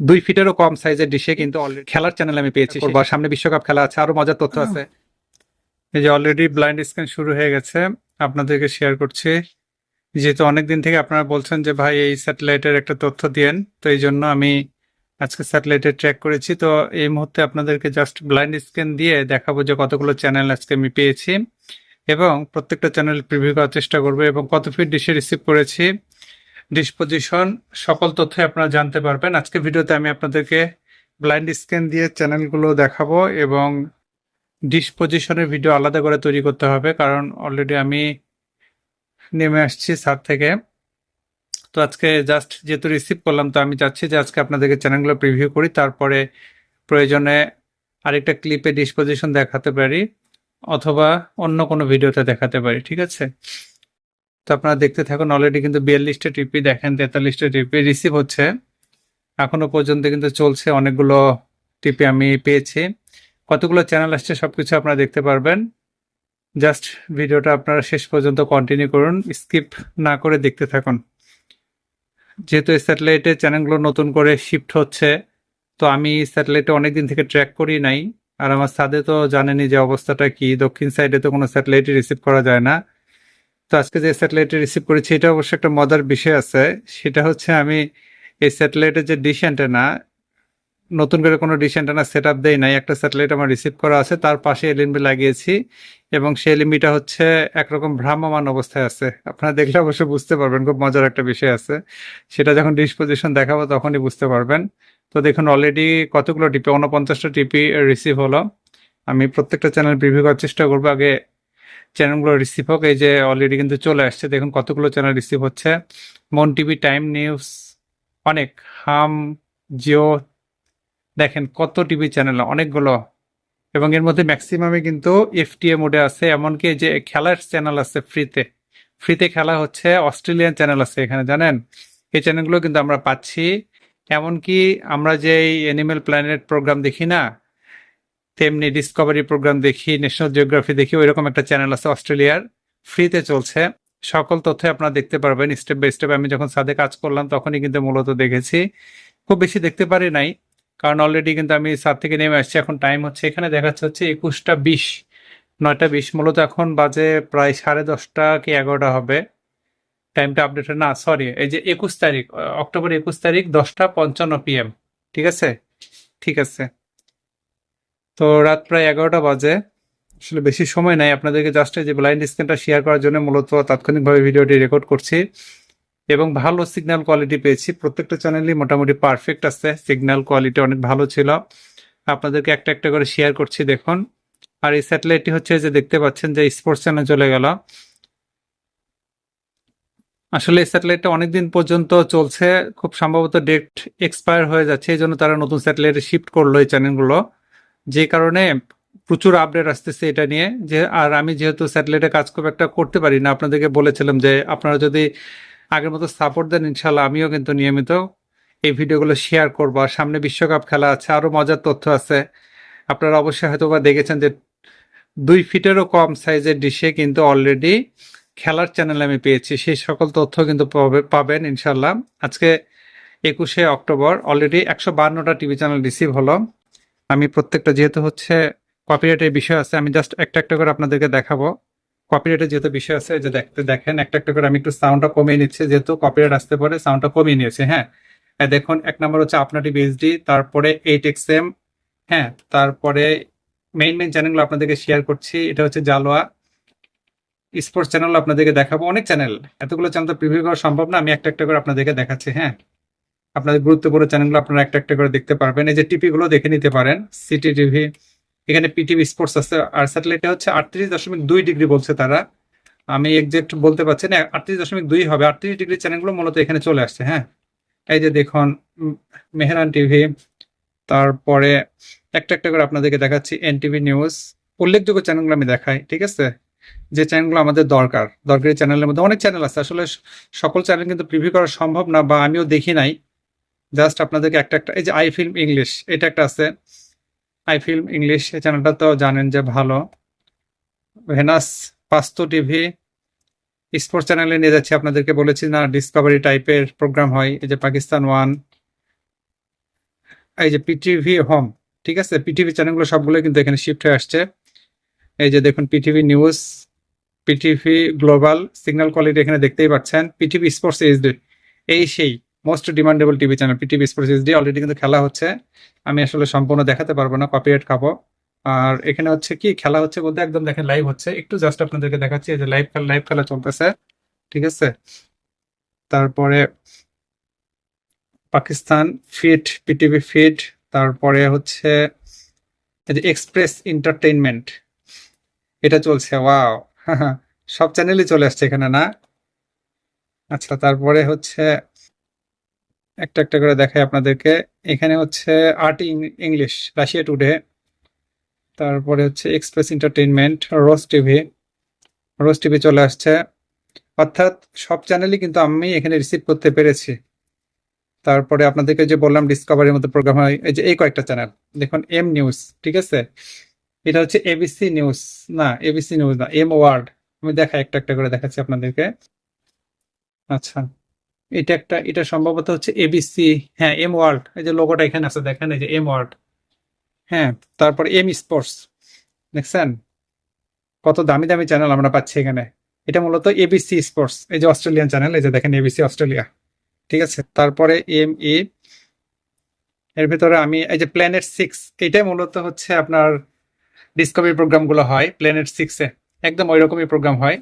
দুই ফিটেরও কম সাইজের ডিশে কিন্তু অলরেডি খেলার চ্যানেল আমি পেয়েছি সামনে বিশ্বকাপ খেলা আছে আরও মজার তথ্য আছে। এই যে অলরেডি ব্লাইন্ড স্ক্যান শুরু হয়ে গেছে আপনাদেরকে শেয়ার করছি। যেহেতু অনেকদিন থেকে আপনারা বলছেন যে ভাই এই স্যাটেলাইটের একটা তথ্য দিয়েন। তো এই জন্য আমি আজকে স্যাটেলাইটে ট্র্যাক করেছি। তো এই মুহূর্তে আপনাদেরকে জাস্ট ব্লাইন্ড স্ক্যান দিয়ে দেখাবো যে কতগুলো চ্যানেল আজকে আমি পেয়েছি এবং প্রত্যেকটা চ্যানেল প্রিভিউ করার চেষ্টা করব এবং কত ফিট ডিশে রিসিভ করেছি। ডিসপোজিশন সকল তথ্য আপনারা জানতে পারবেন। আজকে ভিডিওতে আমি আপনাদেরকে ব্লাইন্ড স্ক্যান দিয়ে চ্যানেলগুলো দেখাবো এবং ডিসপোজিশনের ভিডিও আলাদা করে তৈরি করতে হবে, কারণ অলরেডি আমি নেমে আসছি সার থেকে। তো আজকে জাস্ট যেহেতু রিসিভ করলাম, তো আমি চাচ্ছি যে আজকে আপনাদেরকে চ্যানেলগুলো প্রিভিউ করি, তারপরে প্রয়োজনে আরেকটা ক্লিপে ডিসপোজিশন দেখাতে পারি, অথবা অন্য কোনো ভিডিওতে দেখাতে পারি, ঠিক আছে? তো আপনারা দেখতে থাকুন অলরেডি কিন্তু বিয়াল্লিশটা টিপি দেখেন, তেতাল্লিশটা টিপি রিসিভ হচ্ছে। এখনও পর্যন্ত কিন্তু চলছে অনেকগুলো টিপি আমি পেয়েছি। কতগুলো চ্যানেল আসছে সব কিছু আপনারা দেখতে পারবেন। জাস্ট ভিডিওটা আপনারা শেষ পর্যন্ত কন্টিনিউ করুন স্কিপ না করে দেখতে থাকুন। যেহেতু এই স্যাটেলাইটের চ্যানেলগুলো নতুন করে শিফট হচ্ছে, তো আমি স্যাটেলাইটে অনেকদিন থেকে ট্র্যাক করি নাই। আর আমার সাদে তো জানেনি যে অবস্থাটা কি, দক্ষিণ সাইডে তো কোনো স্যাটেলাইটই রিসিভ করা যায় না। তো আজকে যে স্যাটেলাইটে রিসিভ করেছি, এটা অবশ্য একটা মজার বিষয় আছে। সেটা হচ্ছে আমি এই স্যাটেলাইটের যে ডিশ অ্যান্টেনা নতুন করে কোনো ডিশ অ্যান্টেনা সেট আপ দেই নাই, একটা স্যাটেলাইট আমার রিসিভ করা আছে, তার পাশে এলএনবি লাগিয়েছি এবং সেই এলএনবিটা হচ্ছে একরকম ভ্রাম্যমান অবস্থায় আছে। আপনারা দেখলে অবশ্যই বুঝতে পারবেন, খুব মজার একটা বিষয় আছে। সেটা যখন ডিসপোজিশন দেখাবো তখনই বুঝতে পারবেন। তো দেখুন অলরেডি কতগুলো টিপি উনপঞ্চাশটা টিপি রিসিভ হলো। আমি প্রত্যেকটা চ্যানেল রিভিউ করার চেষ্টা করব, আগে চ্যানেলগুলো রিসিভ হোক, এই যে অলরেডি কিন্তু চলে আসছে, দেখুন কতগুলো চ্যানেল রিসিভ হচ্ছে। মন টিভি টাইম নিউজ অনেক হাম জিও দেখেন কত টিভি চ্যানেল অনেকগুলো। এবং এর মধ্যে ম্যাক্সিমামে কিন্তু এফটিএ মোডে আছে, এমনকি যে খেলার চ্যানেল আছে ফ্রিতে ফ্রিতে খেলা হচ্ছে অস্ট্রেলিয়ান চ্যানেল আছে এখানে, জানেন? এই চ্যানেলগুলো কিন্তু আমরা পাচ্ছি। এমনকি আমরা যে অ্যানিমেল প্ল্যানেট প্রোগ্রাম দেখি না তেমনি ডিসকভারি প্রোগ্রাম দেখি ন্যাশনাল জিওগ্রাফি দেখি, ওইরকম একটা চ্যানেল আছে অস্ট্রেলিয়ার। ফ্রিতে চলছে। সকল তথ্য আপনারা দেখতে পারবেন স্টেপ বাই স্টেপ আমি যখন সাদে কাজ করলাম, তখনই কিন্তু মূলত দেখেছি। খুব বেশি দেখতে পারি নাই, কারণ অলরেডি কিন্তু আমি সাত থেকে নেমে আসছি। এখন টাইম হচ্ছে, এখানে দেখাচ্ছে হচ্ছে একুশটা বিশ, নয়টা বিশ। মূলত এখন বাজে প্রায় সাড়ে দশটা কি এগারোটা হবে। টাইমটা আপডেট না সরি এই যে একুশ তারিখ অক্টোবর একুশ তারিখ দশটা পঞ্চান্ন পিএম ঠিক আছে? ঠিক আছে। তো রাত প্রায় এগারোটা বাজে। আসলে বেশি সময় নাই। আপনাদেরকে জাস্ট এই যে ব্লাইন্ড স্ক্রিনটা শেয়ার করার জন্য মূলত তাৎক্ষণিকভাবে ভিডিওটি রেকর্ড করছি এবং ভালো সিগন্যাল কোয়ালিটি পেয়েছি। প্রত্যেকটা চ্যানেলই মোটামুটি পারফেক্ট আছে। সিগন্যাল কোয়ালিটি অনেক ভালো ছিল। আপনাদেরকে একটা একটা করে শেয়ার করছি, দেখুন। আর এই স্যাটেলাইটটি হচ্ছে যে দেখতে পাচ্ছেন যে স্পোর্টস চ্যানেল চলে গেল। আসলে এই স্যাটেলাইটটা অনেকদিন পর্যন্ত চলছে। খুব সম্ভবত ডেট এক্সপায়ার হয়ে যাচ্ছে। এই জন্য তারা নতুন স্যাটেলাইটে শিফট করল এই চ্যানেলগুলো যে কারণে প্রচুর আপডেট আসতেছে এটা নিয়ে। যে, আর আমি যেহেতু স্যাটেলাইটে কাজ খুব একটা করতে পারি না, আপনাদেরকে বলেছিলাম যে, আপনারা যদি আগের মতো সাপোর্ট দেন ইনশাল্লাহ আমিও কিন্তু নিয়মিত এই ভিডিওগুলো শেয়ার করব। আর সামনে বিশ্বকাপ খেলা আছে আরও মজার তথ্য আছে। আপনারা অবশ্যই হয়তো বা দেখেছেন যে, দুই ফিটেরও কম সাইজের ডিশে কিন্তু অলরেডি খেলার চ্যানেল আমি পেয়েছি। সেই সকল তথ্য কিন্তু পাবে- পাবেন ইনশাল্লাহ আজকে একুশে অক্টোবর অলরেডি একশো বান্নটা টিভি চ্যানেল রিসিভ হলো। আমি প্রত্যেকটা যেহেতু হচ্ছে কপিরাইটের বিষয় আছে, আমি জাস্ট একটা একটা করে আপনাদেরকে দেখাবো। কপিরাইটের যেহেতু বিষয় আছে যে দেখতে দেখেন, একটা একটা করে আমি একটু সাউন্ডটা কমিয়ে নিচ্ছি, যেহেতু কপিরাইট আসতে পারে সাউন্ডটা কমিয়ে নিয়েছে হ্যাঁ? দেখুন, এক নম্বর হচ্ছে আপনার টিভি এইচডি তারপরে এইট এক্স এম হ্যাঁ? তারপরে মেইন মেইন চ্যানেলগুলো আপনাদেরকে শেয়ার করছি, এটা হচ্ছে জালোয়া স্পোর্টস চ্যানেল আপনাদেরকে দেখাবো, অনেক চ্যানেল এতগুলো চ্যানেল তো প্রিভিউ করা সম্ভব না, আমি একটা একটা করে আপনাদেরকে দেখাচ্ছি হ্যাঁ? আপনাদের গুরুত্বপূর্ণ চ্যানেলগুলো আপনারা একটা একটা করে দেখতে পারবেন। এই যে টিভিগুলো দেখে নিতে পারেন সিটি টিভি এখানে পিটিভি স্পোর্টস আছে, আর স্যাটেলাইটে হচ্ছে আটত্রিশ দশমিক দুই ডিগ্রি বলছে তারা। আমি এক্সাক্ট বলতে পারছি না, আটত্রিশ দশমিক দুই হবে। আটত্রিশ ডিগ্রি চ্যানেলগুলো মূলত এখানে চলে আসছে হ্যাঁ? এই যে দেখুন মেহরান টিভি তারপরে একটা একটা করে আপনাদেরকে দেখাচ্ছি এনটিভি নিউজ উল্লেখযোগ্য চ্যানেলগুলো আমি দেখাই, ঠিক আছে? যে চ্যানেলগুলো আমাদের দরকার, দরকারি চ্যানেলের মধ্যে অনেক চ্যানেল আছে। আসলে সকল চ্যানেল কিন্তু প্রিভিউ করা সম্ভব না বা আমিও দেখি নাই। জাস্ট আপনাদেরকে একটা একটা, এই যে আই ফিল্ম ইংলিশ এটা একটা আছে। আই ফিল্ম ইংলিশ এই চ্যানেলটা তো জানেন যে ভালো। ভেনাস পাস্তো টিভি স্পোর্টস চ্যানেলে নিয়ে যাচ্ছি। আপনাদেরকে বলেছি না ডিসকভারি টাইপের প্রোগ্রাম হয়। এই যে পাকিস্তান ওয়ান এই যে পিটিভি হোম ঠিক আছে? পিটিভি চ্যানেলগুলো সবগুলো কিন্তু এখানে শিফট হয়ে আসছে। এই যে দেখুন PTV news PTV global signal quality এখানে দেখতেই পাচ্ছেন। পিটিভি স্পোর্টস এইচডি এই সেই। Most demandable TV channel PTV sports HD already কিন্তু খেলা হচ্ছে। আমি আসলে সম্পূর্ণ দেখাতে পারব না কপিরাইট খাব। আর এখানে হচ্ছে কি, খেলা হচ্ছে বলতে একদম দেখেন লাইভ হচ্ছে। একটু জাস্ট আপনাদেরকে দেখাচ্ছি যে লাইভ খেলা লাইভ খেলা চলতেছে, ঠিক আছে? তারপরে পাকিস্তান ফিট পিটিভি ফিট তারপরে হচ্ছে এক্সপ্রেস এন্টারটেইনমেন্ট এটা চলছে ওয়াও সব চ্যানেলই চলে আসছে এখানে, না? আচ্ছা তারপরে হচ্ছে একটা একটা করে দেখাই আপনাদেরকে। এখানে হচ্ছে আর্ট ইংলিশ, রাশিয়া টুডে। তারপরে হচ্ছে express entertainment Rose TV. Rose TV চলে আসছে। অর্থাৎ সব চ্যানেলই কিন্তু আমি এখানে রিসিভ করতে পেরেছি। তারপরে আপনাদেরকে যে বললাম ডিসকভারির মতো প্রোগ্রাম হয়, এই যে এই কয়েকটা চ্যানেল। দেখুন এম নিউজ ঠিক আছে? এটা হচ্ছে এবিসি নিউজ না এবিসি নিউজ না এম ওয়ার্ড আমি দেখা একটা একটা করে দেখাচ্ছি আপনাদেরকে। আচ্ছা। এটা একটা, এটা সম্ভবত হচ্ছে এবিসি হ্যাঁ এম ওয়ার্ল্ড এই যে লোগোটা এখানে আছে, দেখেন, এই যে এম ওয়ার্ল্ড হ্যাঁ তারপর এম স্পোর্টস দেখছেন? কত দামি দামি চ্যানেল আমরা পাচ্ছি এখানে। এটা মূলত এবিসি স্পোর্টস এই যে অস্ট্রেলিয়ান চ্যানেল এই যে দেখেন এবিসি অস্ট্রেলিয়া ঠিক আছে? তারপরে এম এ এর ভিতরে আমি, এই যে প্ল্যানেট সিক্স এটাই মূলত হচ্ছে আপনার ডিসকভারি প্রোগ্রামগুলো হয় প্ল্যানেট সিক্সে একদম ওই রকমই প্রোগ্রাম হয়।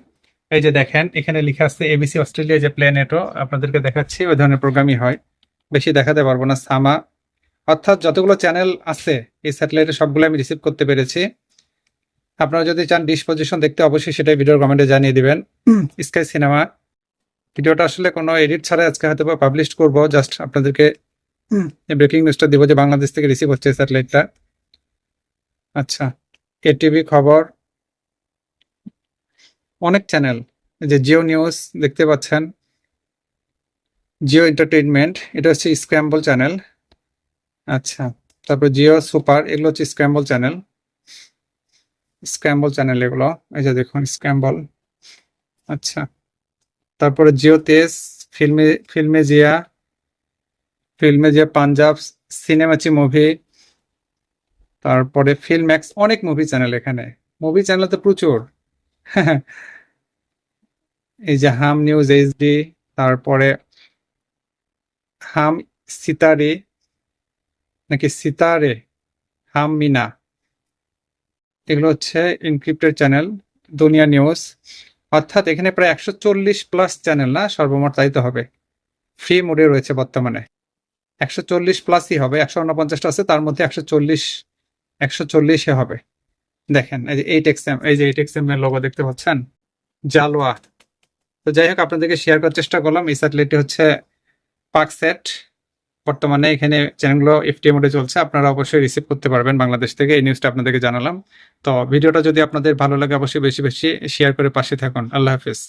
এই যে দেখেন এখানে লেখা আছে এবিসি অস্ট্রেলিয়া যে প্ল্যানেটও আপনাদেরকে দেখাচ্ছি ওই ধরনের প্রোগ্রামই হয়। বেশি দেখাতে পারব না সামা। অর্থাৎ যতগুলো চ্যানেল আছে এই স্যাটেলাইটে সবগুলো আমি রিসিভ করতে পেরেছি। আপনারা যদি চান ডিসপোজিশন দেখতে অবশ্যই সেটাই ভিডিওর কমেন্টে জানিয়ে দিবেন। স্কাই সিনেমা ভিডিওটা আসলে কোনো এডিট ছাড়াই আজকে হয়তো বা পাবলিশ করব জাস্ট আপনাদেরকে ব্রেকিং নিউজটা দিব যে বাংলাদেশ থেকে রিসিভ হচ্ছে স্যাটেলাইটটা আচ্ছা এটিভি খবর। অনেক চ্যানেল যে জিও নিউজ দেখতে পাচ্ছেন জিও এন্টারটেইনমেন্ট এটা হচ্ছে স্ক্র্যাম্বল চ্যানেল আচ্ছা তারপর জিও সুপার এগুলো হচ্ছে স্ক্র্যাম্বল চ্যানেল স্ক্র্যাম্বল চ্যানেল এগুলো, এই যে দেখুন স্ক্র্যাম্বল আচ্ছা তারপরে জিও তেজ ফিল্মে ফিল্মে জিয়া ফিল্মে জিয়া পাঞ্জাব সিনেমাচি মুভি তারপরে ফিল্ম্যাক্স অনেক মুভি চ্যানেল এখানে মুভি চ্যানেল তো প্রচুর। এই যে হাম নিউজ এইচডি তারপরে হাম সিতারে, নাকি সিতারে, হাম মিনা। এগুলো হচ্ছে ইনক্রিপ্টেড চ্যানেল দুনিয়া নিউজ অর্থাৎ এখানে প্রায় একশো চল্লিশ প্লাস চ্যানেল না, সর্বমোট তাই তো হবে। ফ্রি মোডে রয়েছে বর্তমানে। একশো চল্লিশ প্লাসই হবে, একশো উনপঞ্চাশটা আছে, তার মধ্যে একশো চল্লিশ, একশো চল্লিশে হবে। দেখেন, এই যে এইট এক্সএম এই যে এইট টেক্সামের লোগো দেখতে পাচ্ছেন? জালোয়া। তো যাই হোক, আপনাদেরকে শেয়ার করার চেষ্টা করলাম। এই স্যাটেলাইটটি হচ্ছে পাক সেট বর্তমানে এখানে চ্যানেলগুলো এফটিএ মোডে চলছে। আপনারা অবশ্যই রিসিভ করতে পারবেন। বাংলাদেশ থেকে এই নিউজটা আপনাদেরকে জানালাম। তো ভিডিওটা যদি আপনাদের ভালো লাগে, অবশ্যই বেশি বেশি শেয়ার করে পাশে থাকুন। আল্লাহ হাফিজ।